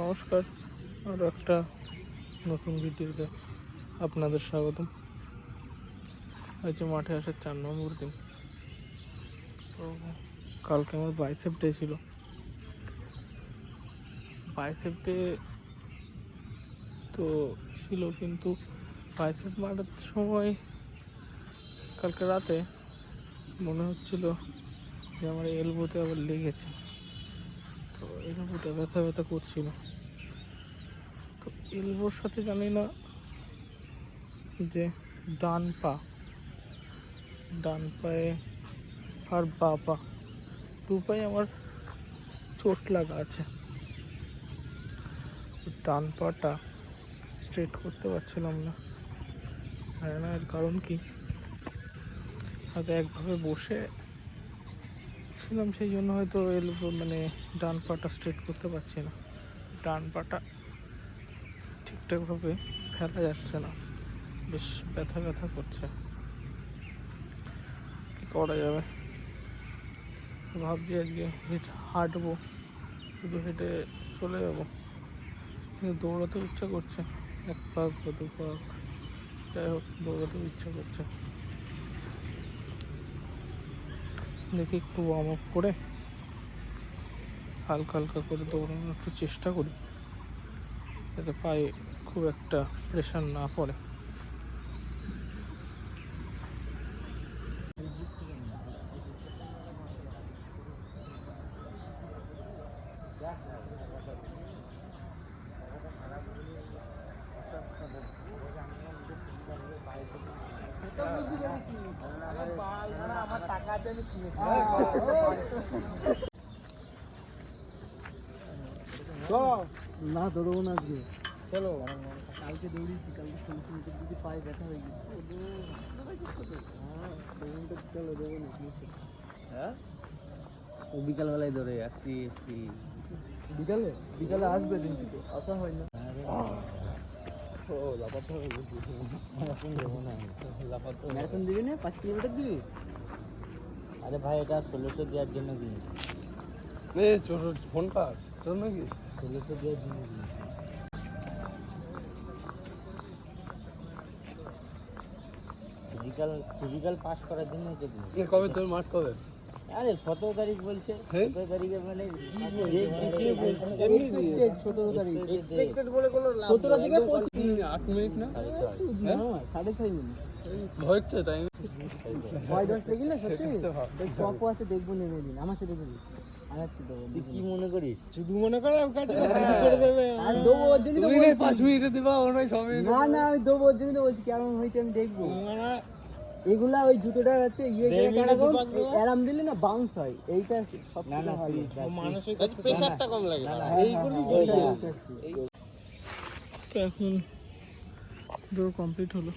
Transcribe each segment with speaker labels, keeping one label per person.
Speaker 1: নমস্কার আরও একটা নতুন ভিডিওতে আপনাদের স্বাগতম। আজ মাঠে আসার চার নম্বর দিন। তো কালকে আমার বাইসেপ ডে ছিল। বাইসেপ ডে তো ছিল, কিন্তু বাইসেপ মারার সময় কালকে রাতে মনে হচ্ছিল যে আমার এলবোতে আবার লেগেছে। এলবোটা ব্যথা ব্যথা করছিল। তো এলবোর সাথে জানি না যে ডান পা, ডান পায়ে আর বা পা, দু পায়ে আমার চোট লাগা আছে। ডান পাটা স্ট্রেট করতে পারছিলাম না। এর কারণ কি। হয়তো একভাবে বসে ছিলাম সেই জন্য হয়তো এলবো মানে ডান পাটা স্ট্রেট করতে পারছি না। ডান পাটা ঠিকঠাকভাবে ফেলা যাচ্ছে না। বেশ ব্যথা ব্যথা করছে। কী করা যাবে? ভাবছি আজকে হেঁট হাঁটবো। শুধু হেঁটে চলে যাব। কিন্তু দৌড়াতে ইচ্ছা করছে। এক পাক বা দু পাক। যাই হোক দৌড়াতে ইচ্ছা করছে। দেখি একটু ওয়ার্ম আপ করে হালকা হালকা করে দৌড়ানোর একটু চেষ্টা করি, যাতে পায়ে খুব একটা প্রেশার না পড়ে।
Speaker 2: না দৌড়বো না আজকে চলো কালকে দৌড়িয়েছি কালকে শুনছি যদি পায়ে ব্যথা হয়ে গেছে চলো দেবো না হ্যাঁ বিকালবেলায় দৌড়ে আসছি এসছি বিকালে বিকালে আসবে দিন আসা হয় না ও লাফাতে হবে না ম্যারাথন দিবি না পাঁচ কিলোমিটার দিবি আরে ভাই এটা ষোলোশো দেওয়ার জন্য দিন
Speaker 1: এ ফোনটা চল নাকি
Speaker 2: ষোলোশো দেওয়ার জন্য দিন ফিজিক্যাল ফিজিক্যাল পাস করার জন্য
Speaker 1: কবে তোর মাঠ কবে
Speaker 2: আরে সতেরো তারিখ বলছে
Speaker 1: হ্যাঁ?
Speaker 2: সতেরো তারিখে মানে সতেরো তারিখ সতেরো থেকে
Speaker 1: আট মিনিট না
Speaker 2: সাড়ে ছয় মিনিট
Speaker 1: হচ্ছে তাই
Speaker 2: ভয় দশ লেগে না সত্যি? কপও আছে দেখব নেমে দিন আমার সাথে দেবো একটু দেবো তুই কি মনে করিস?
Speaker 1: শুধু মনে করে করে দেবে।
Speaker 2: আর দেবো ওর জন্য
Speaker 1: তুমি পাঁচ মিনিটে দিবা ও নয়
Speaker 2: না না আমি দেবো ওর জন্য তো বলছি কেমন হয়েছে আমি দেখব। এগুলা ওই জুতোটা হচ্ছে ইয়ে অ্যারাম দিলে না বাউন্স হয়। এইটা সব
Speaker 1: কম লাগে।
Speaker 2: এই করবি
Speaker 1: এখন কমপ্লিট হলো।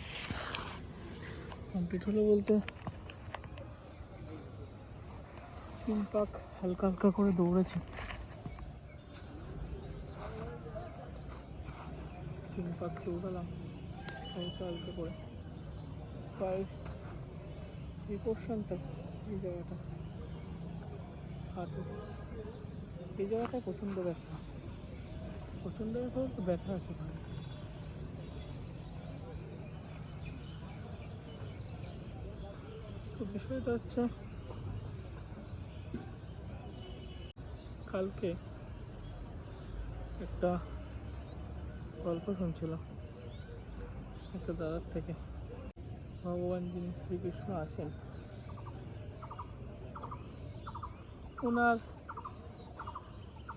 Speaker 1: কমপ্লিট হলো বলতে তিন পাক হালকা হালকা করে দৌড়েছে। তিন পাক দৌড়ালাম, হালকা হালকা করে। প্রায় এই পোর্শনটা এই জায়গাটা। হাঁটু এই জায়গাটা প্রচণ্ড ব্যথা প্রচণ্ড ব্যথা ব্যথা আছে ভালো তো বিষয়টা হচ্ছে কালকে একটা গল্প শুনছিলাম একটা দাদার থেকে। ভগবান যিনি শ্রীকৃষ্ণ আছেন ওনার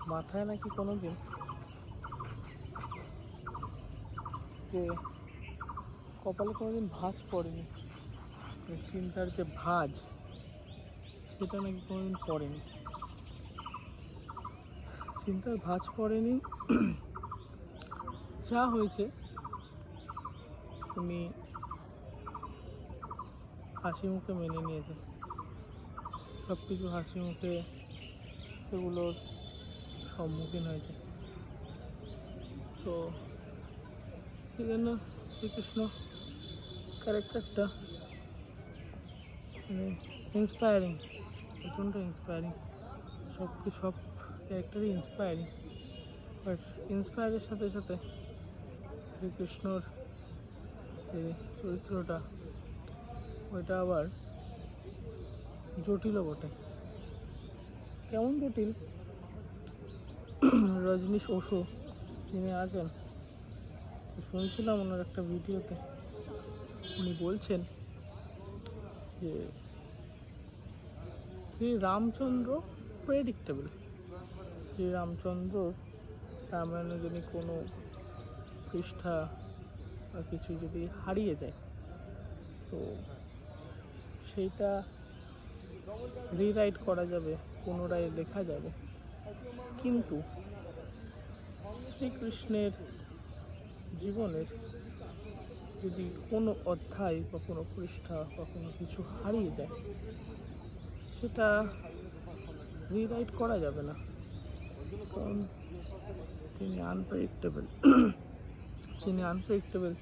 Speaker 1: মাথায় নাকি কোনো দিন যে কপালে কোনোদিন ভাঁজ পড়েনি। চিন্তার যে ভাঁজ, সেটা নাকি কোনোদিন পড়েনি। চিন্তার ভাঁজ পড়েনি। যা হয়েছে উনি হাসি মুখে মেনে নিয়েছেন সব কিছু হাসি মুখে এগুলোর সম্মুখীন হয়েছে। তো সেই জন্য শ্রীকৃষ্ণ ক্যারেক্টারটা ইন্সপায়ারিং প্রচণ্ড ইন্সপায়ারিং সব সব ক্যারেক্টারই ইন্সপায়ারিং বাট ইন্সপায়ারের সাথে সাথে শ্রীকৃষ্ণর যে চরিত্রটা, ওইটা আবার জটিলও বটে। কেমন জটিল? রজনীশ ওষু তিনি আছেন, শুনছিলাম ওনার একটা ভিডিওতে। উনি বলছেন যে শ্রী রামচন্দ্র প্রেডিক্টেবল শ্রী রামচন্দ্রর রামায়ণে যদি কোনো পৃষ্ঠা বা কিছু যদি হারিয়ে যায়, তো সেইটা রিরাইট করা যাবে, পুনরায় লেখা যাবে। কিন্তু শ্রীকৃষ্ণের জীবনের যদি কোনো অধ্যায় বা কোনো পৃষ্ঠা বা কোনো কিছু হারিয়ে যায় সেটা রিরাইট করা যাবে না। কারণ তিনি আনপ্রেডিক্টেবল তিনি আনপ্রেডিক্টেবল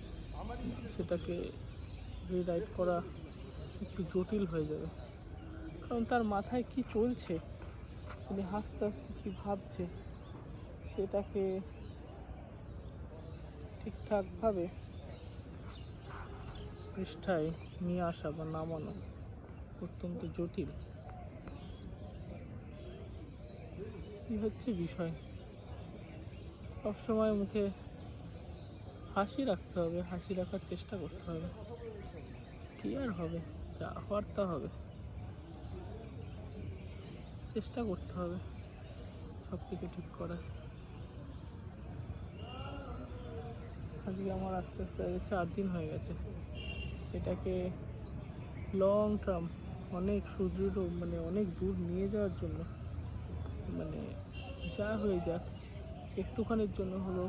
Speaker 1: সেটাকে রিরাইট করা একটু জটিল হয়ে যাবে। কারণ তার মাথায় কি চলছে, তিনি হাসতে হাসতে কী ভাবছে, সেটাকে ঠিকঠাকভাবে পৃষ্ঠায় নিয়ে আসা বা নামানো অত্যন্ত জটিল। কি হচ্ছে বিষয়? সবসময় মুখে হাসি রাখতে হবে, হাসি রাখার চেষ্টা করতে হবে। কি আর হবে? যা হওয়ার তা হবে। চেষ্টা করতে হবে সব কিছু ঠিক করার আজকে আমার আস্তে আস্তে চার দিন হয়ে গেছে। এটাকে লং টার্ম অনেক সুদৃঢ় মানে অনেক দূর নিয়ে যাওয়ার জন্য মানে যা হয়ে যাক, একটুখানির জন্য হলো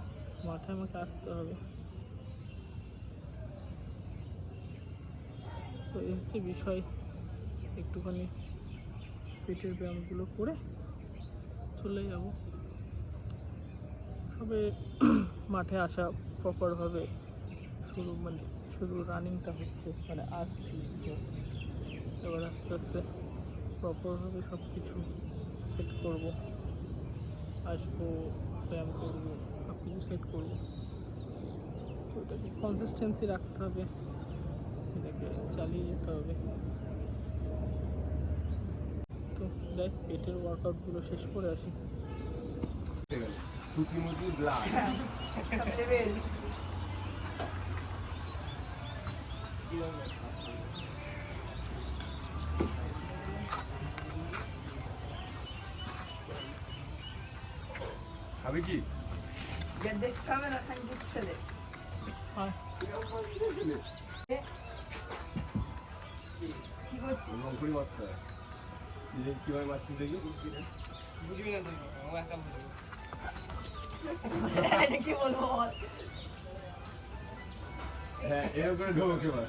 Speaker 1: মাঠে আমাকে আসতে হবে। তো এই হচ্ছে বিষয়। একটুখানি পেটের ব্যায়ামগুলো করে চলে যাব। তবে মাঠে আসা প্রপারভাবে শুরু মানে শুধু রানিংটা হচ্ছে মানে আসছি। এবার আস্তে আস্তে প্রপারভাবে সব কিছু সেট করব। আসব, ব্যায়াম করব কিছু সেট করব। তো কনসিস্টেন্সি রাখতে হবে। এটাকে চালিয়ে যেতে হবে। তো যাই, পেটের ওয়ার্কআউটগুলো শেষ করে আসি।
Speaker 3: টুকিমুকি ব্লাড খাবে কি? হয়। কীভাবে মারতে দেখি?
Speaker 2: বুঝবি না তুই ও
Speaker 3: হ্যাঁ এরকম করে ঢোকে এবার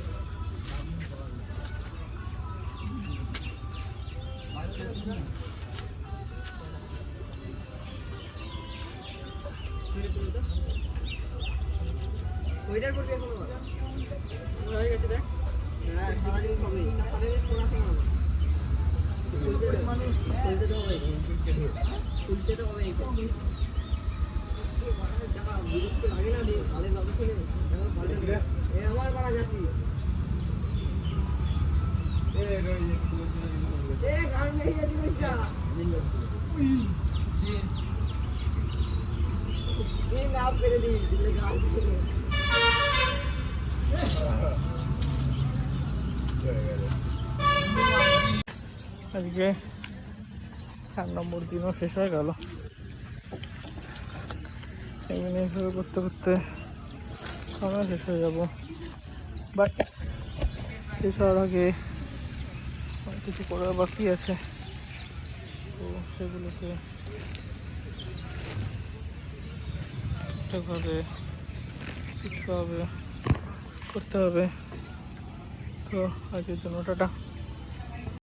Speaker 2: ওইটার করবি এখন হয়ে গেছে দেখ। হ্যাঁ সারাদিন সারাদিন তো হবে তো হবে আমার পাড়া যাচ্ছি
Speaker 1: আজকে চার নম্বর দিনও শেষ হয়ে গেল। এইভাবে করতে করতে সময় শেষ হয়ে যাব। বাট শেষ হওয়ার আগে কিছু করার বাকি আছে। তো সেগুলোকে ঠিকঠাকভাবে শিখতে হবে করতে হবে। তো আজকের জন্য টাটা।